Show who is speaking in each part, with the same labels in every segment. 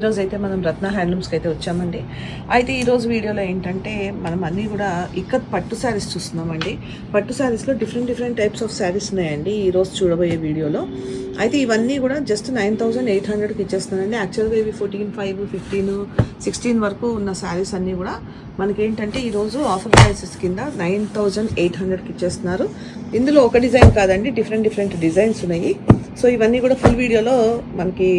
Speaker 1: ఈరోజు అయితే మనం రత్న హ్యాండ్లూమ్స్కి అయితే వచ్చామండి. అయితే ఈరోజు వీడియోలో ఏంటంటే మనం అన్నీ కూడా ఇక్కత్ పట్టు శారీస్ చూస్తున్నామండి. పట్టు శారీస్లో different different types of sarees ఉన్నాయండి ఈరోజు చూడబోయే వీడియోలో. అయితే ఇవన్నీ కూడా జస్ట్ నైన్ థౌసండ్ ఎయిట్ హండ్రెడ్కి ఇచ్చేస్తున్నానండి. యాక్చువల్గా ఇవి ఫోర్టీన్ ఫైవ్ ఫిఫ్టీన్ సిక్స్టీన్ వరకు ఉన్న శారీస్ అన్నీ కూడా మనకేంటంటే ఈరోజు ఆఫర్ ప్రైసెస్ కింద నైన్ థౌజండ్ ఎయిట్ హండ్రెడ్కి ఇచ్చేస్తున్నారు. ఇందులో ఒక డిజైన్ కాదండి డిఫరెంట్ డిఫరెంట్ డిజైన్స్ ఉన్నాయి. సో ఇవన్నీ కూడా ఫుల్ వీడియోలో మనకి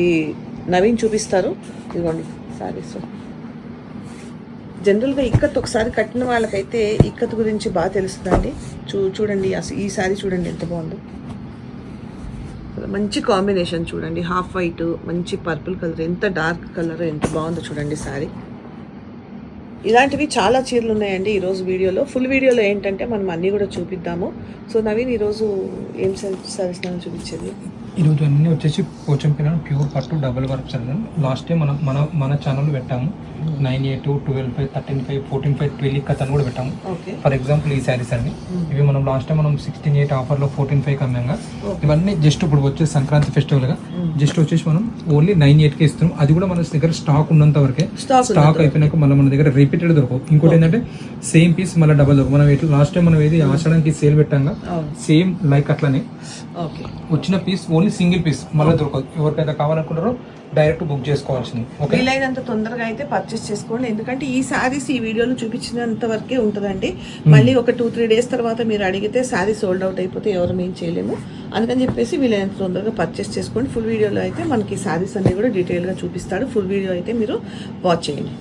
Speaker 1: నవీన్ చూపిస్తారు. ఇదిగోండి శారీస్. జనరల్గా ఇక్కత్ ఒకసారి కట్టిన వాళ్ళకైతే ఇక్కత్ గురించి బాగా తెలుస్తుందండి. చూ చూడండి అసలు ఈ శారీ చూడండి ఎంత బాగుందో. మంచి కాంబినేషన్ చూడండి. హాఫ్ వైట్ మంచి పర్పుల్ కలర్ ఎంత డార్క్ కలర్ ఎంత బాగుందో చూడండి శారీ. ఇలాంటివి చాలా చీరలు ఉన్నాయండి ఈరోజు వీడియోలో. ఫుల్ వీడియోలో ఏంటంటే మనం అన్నీ కూడా చూపిద్దాము. సో నవీన్ ఈరోజు ఏం సర్వీస్ నన్ను చూపించేది?
Speaker 2: ఈరోజు అన్నీ వచ్చేసి పోచం పిల్లలు ప్యూర్ పట్టు double work sir last time మనం మన మన ఛానల్ పెట్టాము. Nine eight twelve five thirteen five fourteen five twelve కథను కూడా పెట్టాము. ఫర్ ఎగ్జాంపుల్ ఈ శారీస్ అండి ఇవి మనం లాస్ట్ టైం మనం సిక్స్టీన్ ఎయిట్ ఆఫర్లో ఫోర్టీన్ ఫైవ్ కమ్మాంగా ఇవన్నీ జస్ట్ ఇప్పుడు వచ్చే సంక్రాంతి ఫెస్టివల్గా జస్ట్ వచ్చేసి మనం ఓన్లీ నైన్ ఎయిట్కి ఇస్తున్నాం. అది కూడా మన దగ్గర స్టాక్ ఉన్నంత వరకే.
Speaker 1: స్టాక్
Speaker 2: అయిపోయినాక మళ్ళీ మన దగ్గర రిపీటెడ్ దొరకవు. ఇంకోటి ఏంటంటే సేమ్ పీస్ మళ్ళీ డబల్ దొరకవు. మనం ఎట్లా లాస్ట్ టైం మనం ఏది ఆషాఢంకి సేల్ పెట్టాంగా సేమ్ లైక్ అట్లనే. వచ్చిన పీస్ ఓన్లీ సింగిల్ పీస్ మళ్ళీ దొరకదు. ఎవరికైతే కావాలనుకుంటారో డైరెక్ట్ బుక్ చేసుకోవాల్సింది. ఓకే?
Speaker 1: వీలైనంత తొందరగా అయితే పర్చేస్ చేసుకోండి. ఎందుకంటే ఈ శారీస్ ఈ వీడియోలో చూపించినంత వరకే ఉంటుందండి. మళ్ళీ ఒక టూ త్రీ డేస్ తర్వాత మీరు అడిగితే శారీ సోల్డ్ అవుట్ అయిపోతే ఎవరు మేము చేయలేము. అందుకని చెప్పేసి వీలైనంత తొందరగా పర్చేస్ చేసుకోండి. ఫుల్ వీడియోలో అయితే మనకి శారీస్ అన్ని కూడా డీటెయిల్గా చూపిస్తాడు. ఫుల్ వీడియో అయితే మీరు వాచ్ చేయండి.